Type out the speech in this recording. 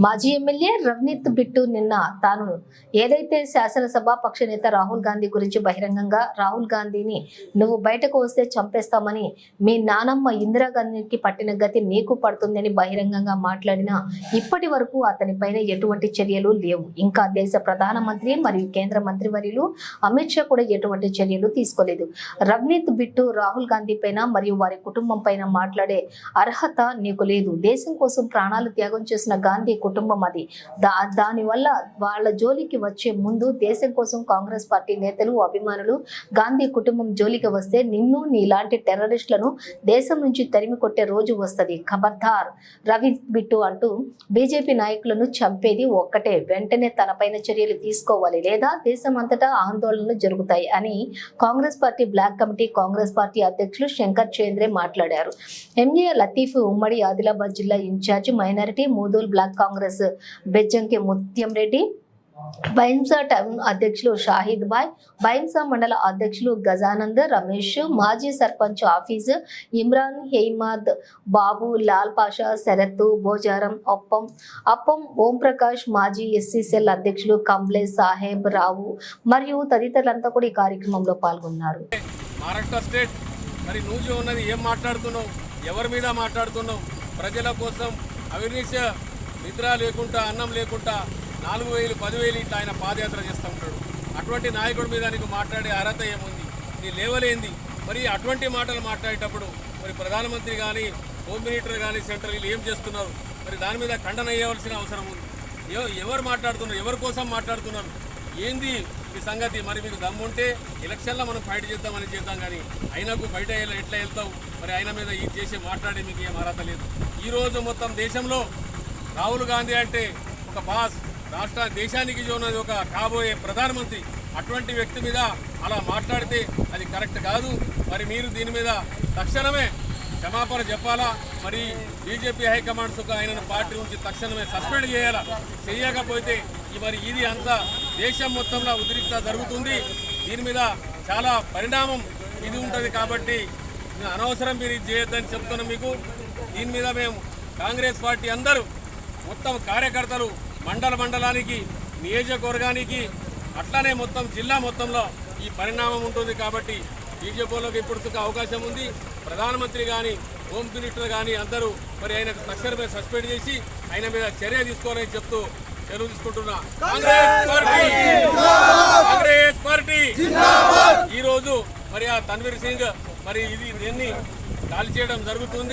మాజీ MLA Ravneet bit నిన్న తాను ఏదైతే శాసనసభ పక్ష నేత రాహుల్ గాంధీ గురించి బహిరంగంగా రాహుల్ గాంధీని నువ్వు బయటకు వస్తే చంపేస్తామని మీ నానమ్మ ఇందిరాగాంధీకి పట్టిన గతి నీకు పడుతుందని బహిరంగంగా మాట్లాడినా ఇప్పటి వరకు అతనిపైన ఎటువంటి చర్యలు లేవు. ఇంకా దేశ ప్రధానమంత్రి మరియు కేంద్ర మంత్రివర్యులు అమిత్ షా కూడా ఎటువంటి చర్యలు తీసుకోలేదు. రవ్నీత్ బిట్టు రాహుల్ గాంధీ పైన మరియు వారి కుటుంబం పైన మాట్లాడే అర్హత నీకు లేదు. దేశం కోసం ప్రాణాలు త్యాగం చేసిన గాంధీ కుటుంబం అది. దా దానివల్ల వాళ్ళ జోలికి వచ్చే ముందు దేశం కోసం కాంగ్రెస్ పార్టీ నేతలు అభిమానులు గాంధీ కుటుంబం జోలికి వస్తే నిన్ను నీలాంటి టెర్రరిస్టులను దేశం నుంచి తరిమి కొట్టే రోజు వస్తది. ఖబర్దార్ రవి బిట్టు అంటూ బీజేపీ నాయకులను చంపేది ఒక్కటే. వెంటనే తనపైన చర్యలు తీసుకోవాలి లేదా దేశం అంతటా ఆందోళనలు జరుగుతాయి అని Congress party block committee Congress party అధ్యక్షులు శంకర్ చంద్రే మాట్లాడారు. ఎంఏ లతీఫ్ ఉమ్మడి ఆదిలాబాద్ జిల్లా in charge minority Mudhol block Congress Bejjanki Mutyam Reddy. Bhainsa town అధ్యక్షులు షాహిద్ బాయ్ బైంసా మండల అధ్యక్షులు గజానంద్ రమేష్ మాజీ సర్పంచ్ ఆఫీస్ ఇమ్రాన్ హెయిమాద్ బాబు లాల్ పాషా శరత్ బోజారం అప్పం అప్పం ఓంప్రకాష్ మాజీ ఎస్సీసీఎల్ అధ్యక్షులు కంబ్లే సాహెబ్ రావు మరియు తదితరులంతా కూడా ఈ కార్యక్రమంలో పాల్గొన్నారు. మహారాష్ట్ర స్టేట్ మరి నువ్వు ఉన్నది ఏం మాట్లాడుతున్నావు? ఎవరి మీద మాట్లాడుతున్నావు? ప్రజల కోసం అవినీతి నిద్ర లేకుండా అన్నం లేకుండా నాలుగు వేలు పదివేలు ఇట్లా ఆయన పాదయాత్ర చేస్తూ ఉంటాడు అటువంటి నాయకుడి మీద నీకు మాట్లాడే అర్హత ఏముంది? నీ లేవలేంది మరి అటువంటి మాటలు మాట్లాడేటప్పుడు మరి ప్రధానమంత్రి కానీ హోమ్ మినిస్టర్ కానీ సెంటర్ వీళ్ళు ఏం చేస్తున్నారు? మరి దాని మీద ఖండన వేయవలసిన అవసరం ఉంది. ఎవరు మాట్లాడుతున్నారు? ఎవరి కోసం మాట్లాడుతున్నారు? ఏంది ఈ సంగతి? మరి మీకు దమ్ముంటే ఎలక్షన్లో మనం ఫైట్ చేద్దామని చేద్దాం కానీ ఆయనకు బయట ఎట్లా వెళ్తావు? మరి ఆయన మీద ఈ చేసి మాట్లాడే మీకు ఏం అర్హత లేదు. ఈరోజు మొత్తం దేశంలో రాహుల్ గాంధీ అంటే ఒక బాస్. రాష్ట్ర దేశానికి ఉన్నది ఒక కాబోయే ప్రధానమంత్రి. అటువంటి వ్యక్తి మీద అలా మాట్లాడితే అది కరెక్ట్ కాదు. మరి మీరు దీని మీద తక్షణమే క్షమాపణ చెప్పాలా? మరి బీజేపీ హైకమాండ్స్ ఒక ఆయనను పార్టీ నుంచి తక్షణమే సస్పెండ్ చేయాలా? చేయకపోతే మరి ఇది అంతా దేశం మొత్తంలో ఉద్రిక్త జరుగుతుంది. దీని మీద చాలా పరిణామం ఇది ఉంటుంది కాబట్టి అనవసరం మీరు ఇది చేయొద్దని చెప్తున్నాం మీకు. దీని మీద మేము కాంగ్రెస్ పార్టీ అందరూ మొత్తం కార్యకర్తలు మండల మండలానికి నియోజకవర్గానికి అట్లానే మొత్తం జిల్లా మొత్తంలో ఈ పరిణామం ఉంటుంది కాబట్టి బీజేపీలోకి ఇప్పుడు అవకాశం ఉంది. ప్రధానమంత్రి కానీ హోమ్ మినిస్టర్ కానీ అందరూ మరి ఆయనకు తక్షణమే సస్పెండ్ చేసి ఆయన మీద చర్య తీసుకోవాలని చెప్తూ చెరువు తీసుకుంటున్నా. కాంగ్రెస్ పార్టీ! కాంగ్రెస్ పార్టీ! ఈ రోజు మరి ఆ తన్వీర్ సింగ్ మరి ఇది దీన్ని కాల్ చేయడం జరుగుతుంది.